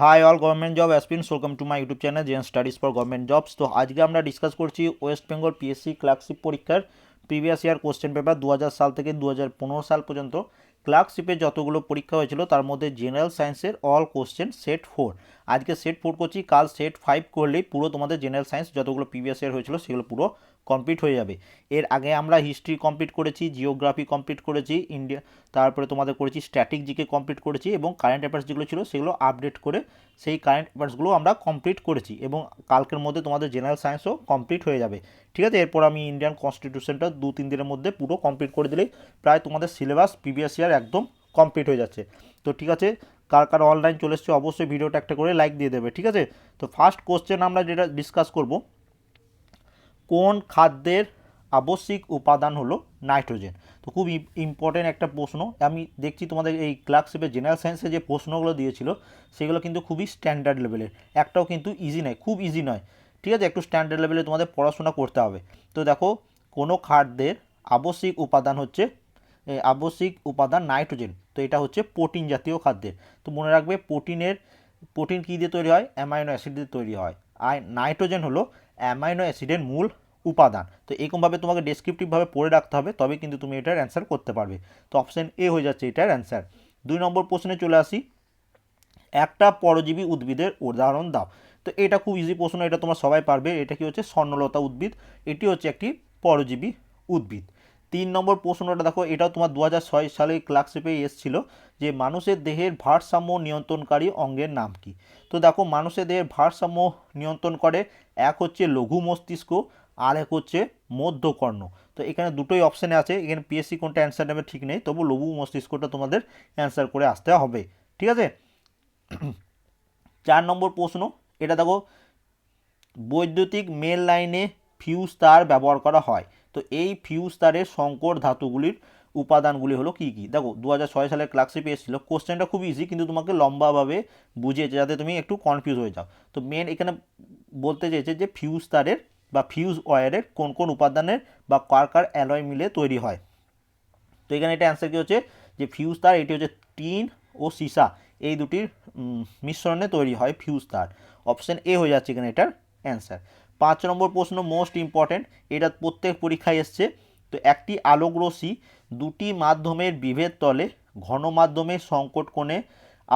Hi all government job aspirants welcome to my YouTube channel Zen studies for government jobs তো আজকে আমরা discuss করছি West Bengal PSC clerkship পরীক্ষার previous year question paper দু হাজার সাল থেকে দু হাজার পনেরো সাল পর্যন্ত। ক্লার্কশিপে যতগুলো পরীক্ষা হয়েছিল, তার মধ্যে জেনারেল সায়েন্সের অল কোশ্চেন সেট ফোর আজকে সেট ফোর করছি, কাল সেট ফাইভ করলেই পুরো তোমাদের জেনারেল সায়েন্স যতগুলো প্রিভিয়াস ইয়ার হয়েছিল, সেগুলো পুরো কমপ্লিট হয়ে যাবে। এর আগে আমরা হিস্ট্রি কমপ্লিট করেছি জিওগ্রাফি কমপ্লিট করেছি ইন্ডিয়া তারপরে তোমাদের করেছি স্ট্যাটিক জিকে কমপ্লিট করেছি এবং কারেন্ট অ্যাফেয়ার্স যেগুলো ছিল সেগুলো আপডেট করে সেই কারেন্ট অ্যাফেয়ার্সগুলো আমরা কমপ্লিট করেছি এবং কালকের মধ্যে তোমাদের জেনারেল সায়েন্সও কমপ্লিট হয়ে যাবে। ঠিক আছে? এরপর আমি ইন্ডিয়ান কনস্টিটিউশনটা দু তিন দিনের মধ্যে পুরো কমপ্লিট করে দিলেই প্রায় তোমাদের সিলেবাস প্রিভিয়াস ইয়ার একদম কমপ্লিট হয়ে যাচ্ছে। তো ঠিক আছে? কার কার অনলাইন চলে এসছে অবশ্যই ভিডিওটা একটা করে লাইক দিয়ে দেবে। ঠিক আছে? তো ফার্স্ট কোশ্চেন আমরা যেটা ডিসকাস করব কোন খাদ্যের আবশ্যিক উপাদান হলো নাইট্রোজেন? তো খুব ইম্পর্টেন্ট একটা প্রশ্ন। আমি দেখছি তোমাদের এই ক্লার্কশিপের জেনারেল সায়েন্সে যে প্রশ্নগুলো দিয়েছিল, সেগুলো কিন্তু খুবই স্ট্যান্ডার্ড লেভেলের একটাও কিন্তু ইজি নয়, খুব ইজি নয়। ঠিক আছে? একটু স্ট্যান্ডার্ড লেভেলে তোমাদের পড়াশোনা করতে হবে। তো দেখো, কোনো খাদ্যের আবশ্যিক উপাদান হচ্ছে আবশ্যিক উপাদান নাইট্রোজেন। তো এটা হচ্ছে প্রোটিন জাতীয় খাদ্যের। তো মনে রাখবে, প্রোটিনের, প্রোটিন কী দিয়ে তৈরি হয়? অ্যামাইনো অ্যাসিড দিয়ে তৈরি হয়। আর নাইট্রোজেন হলো অ্যামাইনো অ্যাসিডের মূল উপাদান। তো এরকমভাবে তোমাকে ডেসক্রিপটিভভাবে পড়ে রাখতে হবে, তবে কিন্তু তুমি এটার অ্যান্সার করতে পারবে। তো অপশান এ হয়ে যাচ্ছে এটার অ্যান্সার দুই নম্বর প্রশ্নে চলে আসি। একটা পরজীবী উদ্ভিদের উদাহরণ দাও। তো এটা খুব ইজি প্রশ্ন, এটা তোমার সবাই পারবে। এটা কি হচ্ছে? স্বর্ণলতা উদ্ভিদ। এটি হচ্ছে একটি পরজীবী উদ্ভিদ। তিন নম্বর প্রশ্নটা দেখো, এটাও তোমার দু সালে ক্লার্কশিপে এসেছিল যে মানুষের দেহের ভারসাম্য নিয়ন্ত্রণকারী অঙ্গের নাম কি? তো দেখো, মানুষের দেহের ভারসাম্য নিয়ন্ত্রণ করে, এক হচ্ছে লঘু মস্তিষ্ক আর এক হচ্ছে মধ্যকর্ণ। তো এখানে দুটোই অপশানে আছে, এখানে পিএসসি কোনটা অ্যান্সার নেবে ঠিক নেই, তবু লঘু মস্তিষ্কটা তোমাদের অ্যান্সার করে আসতে হবে, ঠিক আছে? চার নম্বর প্রশ্ন, এটা দেখো, বৈদ্যুতিক মেল লাইনে ফিউজ তার ব্যবহার করা হয়। তো এই ফিউজ তারের সংকর ধাতুগুলির উপাদানগুলি হলো কী কী? দেখো দু হাজার ছয় সালে ক্লার্কশিপে এসেছিল। কোশ্চেনটা খুব ইজি কিন্তু তোমাকে লম্বাভাবে বুঝিয়েছে যাতে তুমি একটু কনফিউজ হয়ে যাও। তো মেন এখানে বলতে চেয়েছে যে ফিউজ তারের বা ফিউজ ওয়্যারের কোন কোন উপাদানের বা কার কার অ্যালয় মিলে তৈরি হয়। তো এখানে এটা অ্যান্সার কী হচ্ছে? যে ফিউজ তার, এটি হচ্ছে টিন ও সীসা। এই দুটির মিশ্রণে তৈরি হয় ফিউজ তার। অপশান এ হয়ে যাচ্ছে এখানে এটার অ্যান্সার পাঁচ নম্বর প্রশ্ন মোস্ট ইম্পর্ট্যান্ট এটা প্রত্যেক পরীক্ষায় এসছে। তো একটি আলোক রশ্মি দুটি মাধ্যমের বিভেদ তলে ঘন মাধ্যমের সংকট কোণে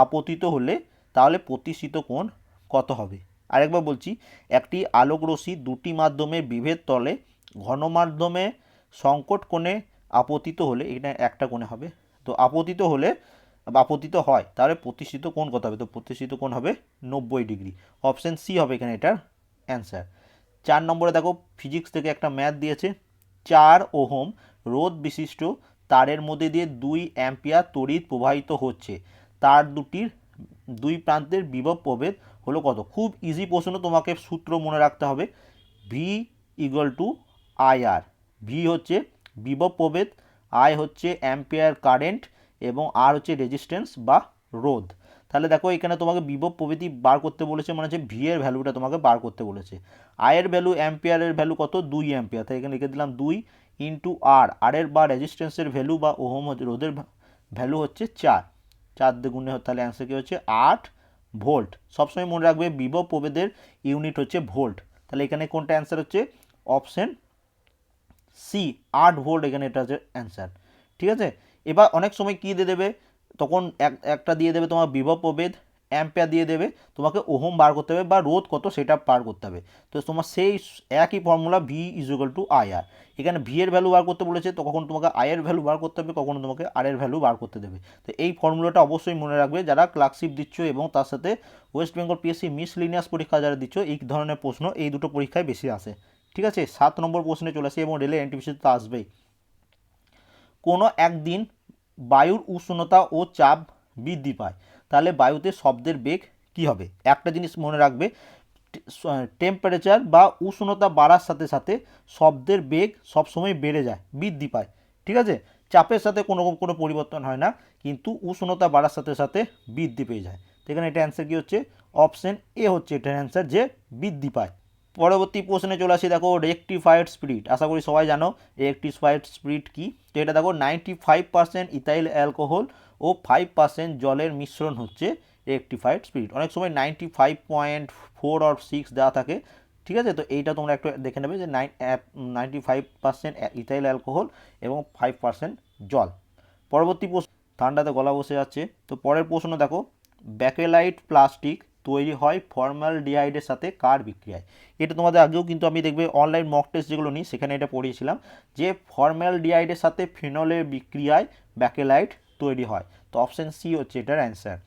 আপতিত হলে তাহলে প্রতিষ্ঠিত কোণ কত হবে? আরেকবার বলছি, একটি আলোক রশ্মি দুটি মাধ্যমের বিভেদ তলে ঘন মাধ্যমে সংকট কোণে আপতিত হলে, এটা একটা কোণে হবে। তো আপতিত হলে, আপতিত হয়, তাহলে প্রতিষ্ঠিত কোণ কত হবে? তো প্রতিষ্ঠিত কোণ হবে নব্বই ডিগ্রি। অপশান সি হবে এখানে এটার অ্যান্সার। চার নম্বরে দেখো ফিজিক্স থেকে একটা ম্যাথ দিয়েছে। চার ওহম রোদ বিশিষ্ট, তারের মধ্যে দিয়ে দুই অ্যাম্পিয়ার তড়িৎ প্রবাহিত হচ্ছে। তার দুটির, দুই প্রান্তের বিভব প্রভেদ হলো কত? খুব ইজি প্রশ্ন তোমাকে সূত্র মনে রাখতে হবে। V equal to I R V হচ্ছে বিভব প্রভেদ আই হচ্ছে অ্যাম্পিয়ার কারেন্ট এবং আর হচ্ছে রেজিস্ট্যান্স বা রোধ। তাহলে দেখো এখানে তোমাকে বিভব প্রভৃতি বার করতে বলেছে মানে হচ্ছে ভি এর ভ্যালুটা তোমাকে বার করতে বলেছে। আয়ের ভ্যালু অ্যাম্পিয়ারের ভ্যালু কত? দুই অ্যাম্পিয়ার তাই এখানে লিখে দিলাম দুই ইন্টু আর আর এর বা রেজিস্ট্যান্সের ভ্যালু বা ওহম রোধের ভ্যালু হচ্ছে চার। চার দুগুণে তাহলে অ্যান্সার কী হচ্ছে? আট ভোল্ট সবসময় মনে রাখবে বিভব প্রভেদের ইউনিট হচ্ছে ভোল্ট তাহলে এখানে কোনটা অ্যান্সার হচ্ছে? অপশন সি আট ভোল্ট এখানে এটা হচ্ছে অ্যান্সার ঠিক আছে? এবার অনেক সময় কী দিয়ে দেবে? তখন এক, একটা দিয়ে দেবে তোমার বিভব প্রভেদ অ্যাম্পিয়ার দিয়ে দেবে, তোমাকে ওহম বার করতে হবে বা রোধ কত সেটা পার করতে হবে। তো তোমার সেই একই formula V equal to I R এখানে ভি এর ভ্যালু বার করতে বলেছে, তো কখন তোমাকে আই এর ভ্যালু বার করতে হবে, কখনো তোমাকে আর এর ভ্যালু বার করতে দেবে। তো এই ফর্মুলাটা অবশ্যই মনে রাখবে, যারা ক্লার্কশিপ দিচ্ছ এবং তার সাথে ওয়েস্ট বেঙ্গল পিএসসি মিসলিনিয়াস পরীক্ষা যারা দিচ্ছ, এই ধরনের প্রশ্ন এই দুটো পরীক্ষায় বেশি আসে। ঠিক আছে? সাত নম্বর প্রশ্নে চলে আসে এবং রেলে এনটিপিসি তো আসবেই। কোনো একদিন বায়ুর উষ্ণতা ও চাপ বৃদ্ধি পায়। তাহলে বায়ুতে শব্দের বেগ কি হবে? একটা জিনিস মনে রাখবে টেম্পারেচার বা উষ্ণতা বাড়ার সাথে সাথে শব্দের বেগ সবসময় বেড়ে যায়, বৃদ্ধি পায়। ঠিক আছে? চাপের সাথে কোনো রকম কোনো পরিবর্তন হয় না, কিন্তু উষ্ণতা বাড়ার সাথে সাথে বৃদ্ধি পেয়ে যায়। তো এখানে এটা অ্যান্সার কী হচ্ছে? অপশন এ হচ্ছে এটার অ্যান্সার যে বৃদ্ধি পায়। পরবর্তী প্রশ্নে চলে আসি, দেখো রেকটিফাইড স্পিরিট আশা করি সবাই জানো রেকটিফাইড স্পিরিট কি? তো এটা দেখো ninety five percent ethyl alcohol ও ফাইভ পার্সেন্ট জলের মিশ্রণ হচ্ছে রেকটিফাইড স্পিরিট অনেক সময় নাইনটি ফাইভ পয়েন্ট ফোর আর সিক্স দেওয়া থাকে, ঠিক আছে? তো এইটা তোমরা একটু দেখে নেবে যে nine ninety five percent ethyl alcohol এবং ফাইভ পার্সেন্ট জল। পরবর্তী প্রশ্ন, ঠান্ডাতে গলা বসে যাচ্ছে। তো পরের প্রশ্ন দেখো ব্যাকেলাইট প্লাস্টিক তৈরি হয় ফর্মাল ডিহাইডের সাথে কার বিক্রিয়ায়। এটা তোমাদের আগেও কিন্তু আমি দেখবে অনলাইন মক টেস্ট যেগুলো নিই, সেখানে এটা পড়িয়েছিলাম যে ফর্মাল ডিহাইডের সাথে ফিনলের বিক্রিয়ায় ব্যাকেলাইট তৈরি হয়। তো অপশান সি হচ্ছে এটার অ্যান্সার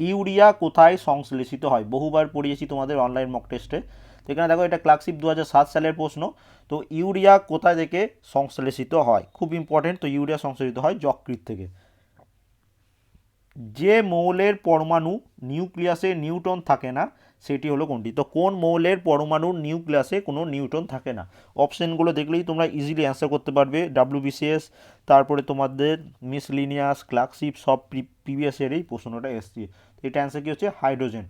ইউরিয়া কোথায় সংশ্লেষিত হয়? বহুবার পড়িয়েছি তোমাদের অনলাইন মক টেস্টে তো এখানে দেখো, এটা ক্লার্কশিপ দু সালের প্রশ্ন। তো ইউরিয়া কোথায় থেকে সংশ্লেষিত হয়? খুব ইম্পর্টেন্ট তো ইউরিয়া সংশ্লেষিত হয় যকৃত থেকে। যে মৌলের পরমাণু নিউক্লিয়াসে নিউটন থাকে না, সেটি হলো কোনটি? তো কোন মৌলের পরমাণুর নিউক্লিয়াসে কোনো নিউটন থাকে না? অপশানগুলো দেখলেই তোমরা ইজিলি অ্যান্সার করতে পারবে। ডাব্লিউবিসিএস তারপরে তোমাদের মিসলিনিয়াস ক্লার্কশিপ সব প্রিভিয়াস ইয়ার এই প্রশ্নটা এসছে। তো এটা অ্যান্সার কী হচ্ছে? হাইড্রোজেন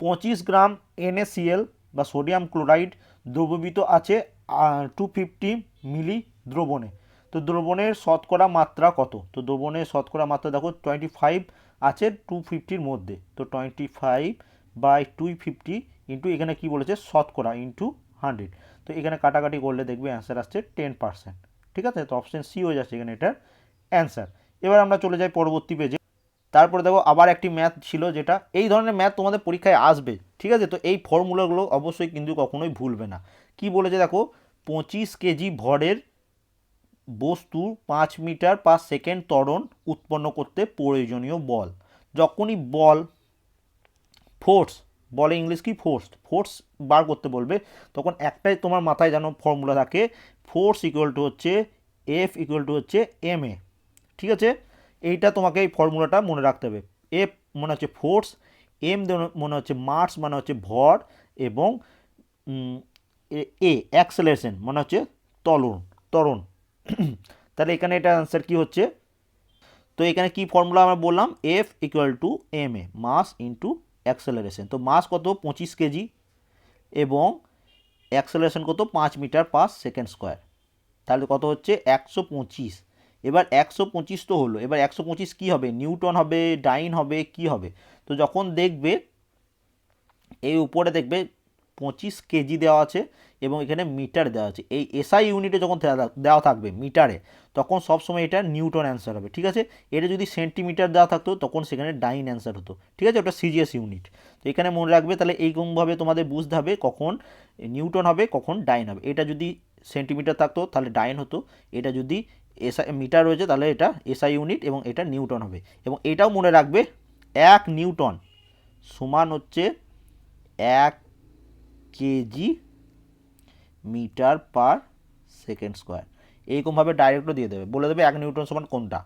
পঁচিশ গ্রাম এনএসিএল বা সোডিয়াম ক্লোরাইড দ্রবীভূত আছে টু ফিফটি মিলি দ্রবণে। তো দ্রবণের শতকরা মাত্রা কত? তো দ্রবণের শতকরা মাত্রা দেখো টোয়েন্টি ফাইভ আছে টু ফিফটির মধ্যে। তো twenty five by two fifty into এখানে কী বলেছে? শতকরা ইন্টু হান্ড্রেড তো এখানে কাটাকাটি করলে দেখবে অ্যান্সার আসছে টেন পার্সেন্ট ঠিক আছে? তো অপশান সি হয়ে যাচ্ছে এখানে এটার অ্যান্সার এবার আমরা চলে যাই পরবর্তী পেজে তারপরে দেখো আবার একটি ম্যাথ ছিল যেটা, এই ধরনের ম্যাথ তোমাদের পরীক্ষায় আসবে। ঠিক আছে? তো এই ফর্মুলাগুলো অবশ্যই কিন্তু কখনোই ভুলবে না। কি বলেছে দেখো? পঁচিশ কেজি ভরের বস্তু পাঁচ মিটার পার সেকেন্ড ত্বরণ উৎপন্ন করতে প্রয়োজনীয় বল। যখনই বল ফোর্স বলে ইংলিশ কি? ফোর্স ফোর্স বার করতে বলবে, তখন একটাই তোমার মাথায় যেন ফর্মুলা থাকে ফোর্স ইকুয়াল টু হচ্ছে এফ ইকুয়াল টু হচ্ছে এম এ ঠিক আছে? এইটা তোমাকে এই ফর্মুলাটা মনে রাখতে হবে। এফ মনে হচ্ছে ফোর্স এম মনে হচ্ছে মার্স মানে হচ্ছে ভর এবং এ অ্যাক্সেলারেশন মানে হচ্ছে তলন ত্বরণ। তাহলে এখানে এটা অ্যান্সার কী হচ্ছে? তো এখানে কি ফর্মুলা আমরা বললাম? F equal to M A mass into acceleration তো মাস কত? পঁচিশ কেজি এবং অ্যাক্সেলারেশন কত? পাঁচ মিটার পার সেকেন্ড স্কোয়ার তাহলে কত হচ্ছে? একশো পঁচিশ। এবার একশো পঁচিশ তো হলো। এবার একশো পঁচিশ কী হবে? নিউটন হবে, ডাইন হবে, কি হবে? তো যখন দেখবে, এই উপরে দেখবে পঁচিশ কেজি দেওয়া আছে এবং এখানে মিটার দেওয়া আছে। এই এসআই ইউনিটে যখন দেওয়া থাকবে মিটারে, তখন সবসময় এটা নিউটন অ্যান্সার হবে, ঠিক আছে? এটা যদি সেন্টিমিটার দেওয়া থাকতো, তখন সেখানে ডাইন অ্যান্সার হতো, ঠিক আছে? ওটা সিজিএস ইউনিট তো এখানে মনে রাখবে তাহলে এইরকমভাবে তোমাদের বুঝতে হবে কখন নিউটন হবে, কখন ডাইন হবে। এটা যদি সেন্টিমিটার থাকতো, তাহলে ডাইন হতো। এটা যদি এসআই মিটার রয়েছে, তাহলে এটা এসআই ইউনিট এবং এটা নিউটন হবে। এবং এটাও মনে রাখবে এক নিউটন সমান হচ্ছে এক KG metre per second square. এইরকমভাবে ডাইরেক্টও দিয়ে দেবে। বলে দেবে এক নিউটন সমান কোনটা?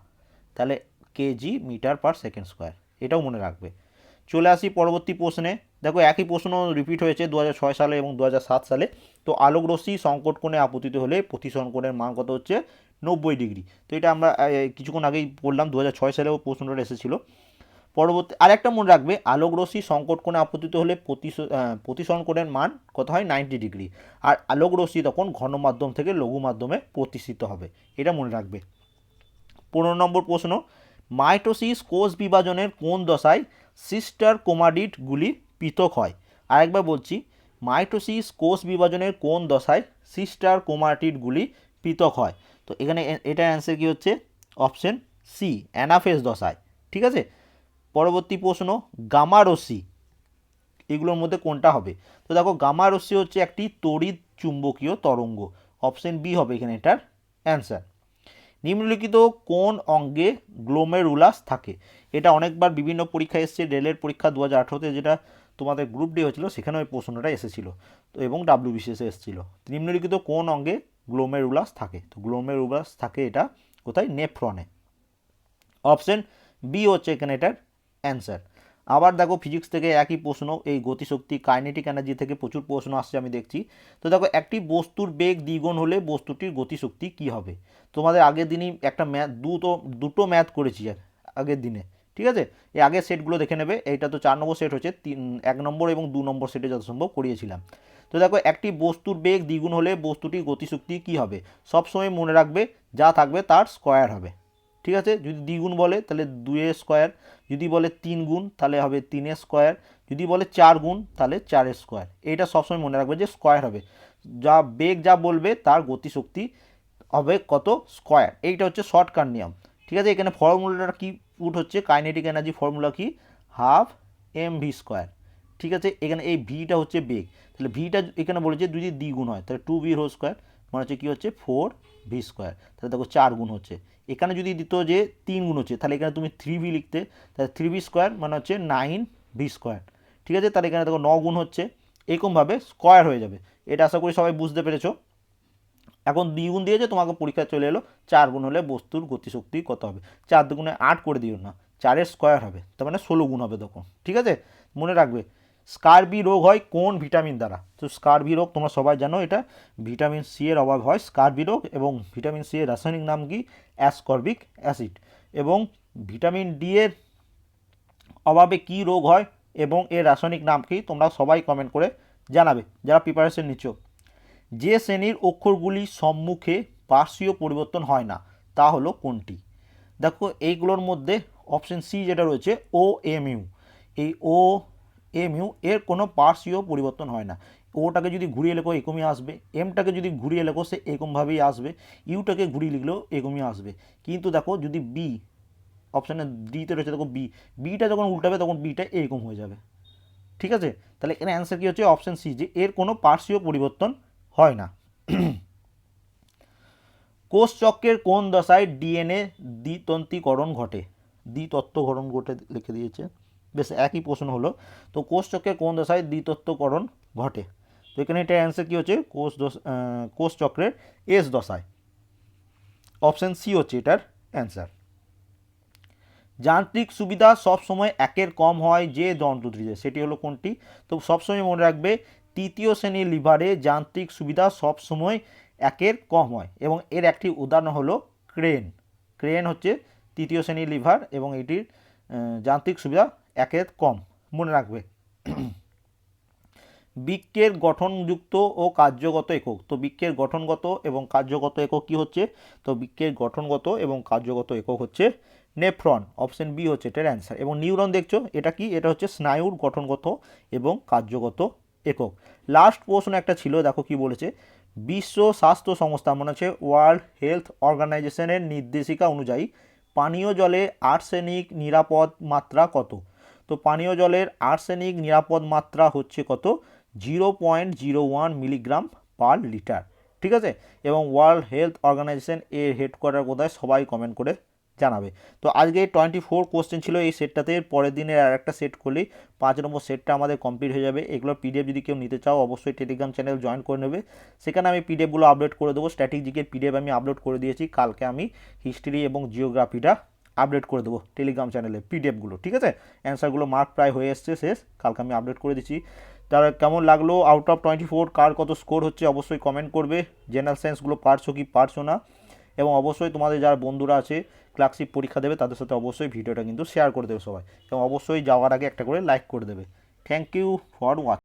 তাহলে KG metre per second square. এটাও মনে রাখবে। চলে আসি পরবর্তী প্রশ্নে। দেখো একই প্রশ্ন রিপিট হয়েছে দু হাজার ছয় সালে এবং দু হাজার সাত সালে। তো আলোক রশ্মি সংকট কোণে আপতিত হলে প্রতিসরণ কোণের মান কত হচ্ছে? নব্বই ডিগ্রি। তো এটা আমরা কিছুক্ষণ আগেই বললাম দু হাজার ছয় সালেও প্রশ্নটা এসেছিল। পরবর্তী আরেকটা মনে রাখবে আলোক রশ্মি সংকট কোণে আপতিত হলে প্রতিসরণ কোণের মান কত হয়? নাইনটি ডিগ্রি আর আলোক রশ্মি তখন ঘন মাধ্যম থেকে লঘু মাধ্যমে প্রতিষ্ঠিত হবে। এটা মনে রাখবে। পনেরো নম্বর প্রশ্ন, মাইটোসিস কোষ বিভাজনের কোন দশায় সিস্টার কোমাডিটগুলি পৃথক হয়? আরেকবার বলছি, মাইটোসিস কোষ বিভাজনের কোন দশায় সিস্টার কোমাটিডগুলি পৃথক হয়? তো এখানে এটা অ্যান্সার কী হচ্ছে? অপশন সি অ্যানাফেস দশায়। ঠিক আছে? পরবর্তী প্রশ্ন, গামা রশ্মি, এগুলোর মধ্যে কোনটা হবে? তো দেখো, গামা রশ্মি হচ্ছে একটি তড়িৎ চুম্বকীয় তরঙ্গ। অপশন বি হবে এখানে এটার অ্যান্সার। নিম্নলিখিত কোন অঙ্গে গ্লোমেরুলাস থাকে? এটা অনেকবার বিভিন্ন পরীক্ষা এসছে, রেলের পরীক্ষা দু হাজার আঠেরোতে যেটা তোমাদের গ্রুপ ডি হয়েছিল সেখানে ওই প্রশ্নটা এসেছিল তো এবং ডাব্লিউ বিসিএসে এসেছিল। নিম্নলিখিত কোন অঙ্গে গ্লোমেরুলাস থাকে? তো গ্লোমেরুলাস থাকে এটা কোথায়? নেফ্রনে। অপশন বি হচ্ছে এখানে এটার অ্যান্সার। আবার দেখো ফিজিক্স থেকে একই প্রশ্ন, এই গতিশক্তি, কাইনেটিক এনার্জি থেকে প্রচুর প্রশ্ন আসছে আমি দেখছি। তো দেখো, একটি বস্তুর বেগ দ্বিগুণ হলে বস্তুটির গতিশক্তি কি হবে? তোমাদের আগের দিনই একটা ম্যাথ দুটো দুটো ম্যাথ করেছি আগের দিনে, ঠিক আছে? এই আগের সেটগুলো দেখে নেবে, এইটা তো চার নম্বর সেট হচ্ছে, তিন, এক নম্বর এবং দু নম্বর সেটে যত সম্ভব করিয়েছিলাম। তো দেখো, একটি বস্তুর বেগ দ্বিগুণ হলে বস্তুটির গতিশক্তি কি হবে? সবসময় মনে রাখবে, যা থাকবে তার স্কোয়ার হবে, ঠিক আছে? যদি দ্বিগুণ বলে, তাহলে দুয়ের স্কোয়ার যদি বলে তিন গুণ, তাহলে হবে তিনের স্কোয়ার। যদি বলে চার গুণ, তাহলে চারের স্কোয়ার। এইটা সবসময় মনে রাখবে যে স্কোয়ার হবে। যা বেগ যা বলবে, তার গতিশক্তি হবে কত? স্কোয়ার। এইটা হচ্ছে শর্টকাট নিয়ম। ঠিক আছে? এখানে ফর্মুলাটা কি পুট হচ্ছে? কাইনেটিক এনার্জি ফর্মুলা কি? হাফ এম ভি স্কোয়ার ঠিক আছে? এখানে এই ভিটা হচ্ছে বেগ। তাহলে ভিটা এখানে বলেছে যদি দ্বিগুণ হয়, তাহলে টু ভি হোল স্কোয়ার মানে হচ্ছে কী হচ্ছে? ফোর ভি স্কোয়ার তাহলে দেখো চার গুণ হচ্ছে। এখানে যদি দিত যে তিন গুণ হচ্ছে, তাহলে এখানে তুমি থ্রি ভি লিখতে, তাহলে থ্রি ভি স্কোয়ার মানে হচ্ছে নাইন ভি স্কোয়ার ঠিক আছে? তাহলে এখানে দেখো ন গুণ হচ্ছে। এরকমভাবে স্কোয়ার হয়ে যাবে। এটা আশা করি সবাই বুঝতে পেরেছ। এখন দ্বিগুণ দিয়েছে, তোমাকে পরীক্ষায় চলে এলো। চার গুণ হলে বস্তুর গতিশক্তি কত হবে? চার দুগুণে আট করে দিও না। চারের স্কোয়ার হবে। তার মানে ষোলো গুণ হবে তখন ঠিক আছে? মনে রাখবে। স্কারবি রোগ হয় কোন ভিটামিন দ্বারা? তো স্কারবি রোগ তোমরা সবাই জানো, এটা ভিটামিন সি এর অভাব হয়, স্কারবি রোগ এবং ভিটামিন সি এর রাসায়নিক নাম কি? Ascorbic acid. এবং ভিটামিন ডি এর অভাবে কি রোগ হয় এবং এর রাসায়নিক নাম কি? তোমরা সবাই কমেন্ট করে জানাবে, যারা প্রিপারেশন নিচ্ছ। যে শ্রেণির অক্ষরগুলি সম্মুখে পার্শ্বীয় পরিবর্তন হয় না, তা হলো কোনটি? দেখো, এইগুলোর মধ্যে অপশন সি যেটা রয়েছে ও এম ইউ এই ও এম ইউ এর কোনো পার্শ্বীয় পরিবর্তন হয় না। ওটাকে যদি ঘুরিয়ে লেখো, এরকমই আসবে। এমটাকে যদি ঘুরিয়ে লেখো, সে এরকমভাবেই আসবে। ইউটাকে ঘুরিয়ে লিখলেও এরকমই আসবে। কিন্তু দেখো, যদি বি অপশানে ডিতে রয়েছে, দেখো বি বিটা যখন উল্টাবে, তখন বিটা এরকম হয়ে যাবে। ঠিক আছে? তাহলে এখানে অ্যান্সার কী হচ্ছে? অপশান সি যে এর কোনো পার্শ্বীয় পরিবর্তন হয় না। কোষ চক্রের কোন দশায় ডিএনএ দ্বিতন্ত্রীকরণ ঘটে? দ্বিতত্ত্বকরণ ঘটে, লিখে দিয়েছে। বেশ একই প্রশ্ন হলো তো কোষ চক্রের কোন দশায় দ্বিতত্ত্বকরণ ঘটে? তো এখানে এটা অ্যান্সার কী হচ্ছে? কোষ দশ আহ, কোষ চক্রের এস দশায়। অপশান সি হচ্ছে এটার অ্যান্সার যান্ত্রিক সুবিধা সবসময় একের কম হয় যে যন্ত্রটিতে সেটি হলো কোনটি? তো সবসময় মনে রাখবে তৃতীয় শ্রেণির লিভারে যান্ত্রিক সুবিধা সবসময় একের কম হয় এবং এর একটি উদাহরণ হলো ক্রেন। ক্রেন হচ্ছে তৃতীয় শ্রেণির লিভার এবং এটির যান্ত্রিক সুবিধা একের কম, মনে রাখবে। বৃক্ষের গঠনযুক্ত ও কার্যগত একক। তো বৃক্ষের গঠনগত এবং কার্যগত একক কি হচ্ছে? তো বৃক্ষের গঠনগত এবং কার্যগত একক হচ্ছে নেফ্রন, অপশন বি হচ্ছে এটার অ্যান্সার। এবং নিউরন দেখছ, এটা কি? এটা হচ্ছে স্নায়ুর গঠনগত এবং কার্যগত একক। লাস্ট প্রশ্ন একটা ছিল, দেখো কি বলেছে? বিশ্ব স্বাস্থ্য সংস্থা, মনে হচ্ছে ওয়ার্ল্ড হেলথ অর্গানাইজেশনের নির্দেশিকা অনুযায়ী পানীয় জলে আর্সেনিক নিরাপদ মাত্রা কত? তো পানীয় জলের আর্সেনিক নিরাপদ মাত্রা হচ্ছে কত? Zero point zero one milligram per litre. ঠিক আছে? এবং ওয়ার্ল্ড হেলথ অর্গানাইজেশন এর হেডকোয়ার্টার কোথায়? সবাই কমেন্ট করে জানাবে। তো আজকে টোয়েন্টি ফোর কোশ্চেন ছিল এই সেটটাতে। পরের দিনের আর একটা সেট করলেই পাঁচ নম্বর সেটটা আমাদের কমপ্লিট হয়ে যাবে। এগুলোর পিডিএফ যদি কেউ নিতে চাও, অবশ্যই টেলিগ্রাম চ্যানেল জয়েন করে নেবে। সেখানে আমি পিডিএফগুলো আপলোড করে দেবো। স্ট্র্যাটেজিকের পিডিএফ আমি আপলোড করে দিয়েছি। কালকে আমি হিস্ট্রি এবং জিওগ্রাফিটা আপডেট করে দেবো টেলিগ্রাম চ্যানেলে পিডিএফগুলো ঠিক আছে? অ্যান্সারগুলো মার্ক প্রায় হয়ে এসছে, শেষ। কালকে আমি আপডেট করে দিচ্ছি। তার কেমন লাগল আউট অফ টোয়েন্টি ফোর কার কত স্কোর হচ্ছে অবশ্যই কমেন্ট করবে। জেনারেল সায়েন্সগুলো পারছ কি পারছ না? এবং অবশ্যই তোমাদের যারা বন্ধুরা আছে ক্লাসিক পরীক্ষা দেবে, তাদের সাথে অবশ্যই ভিডিওটা কিন্তু শেয়ার করে দেবে সবাই। এবং অবশ্যই যাওয়ার আগে একটা করে লাইক করে দেবে। Thank you for watch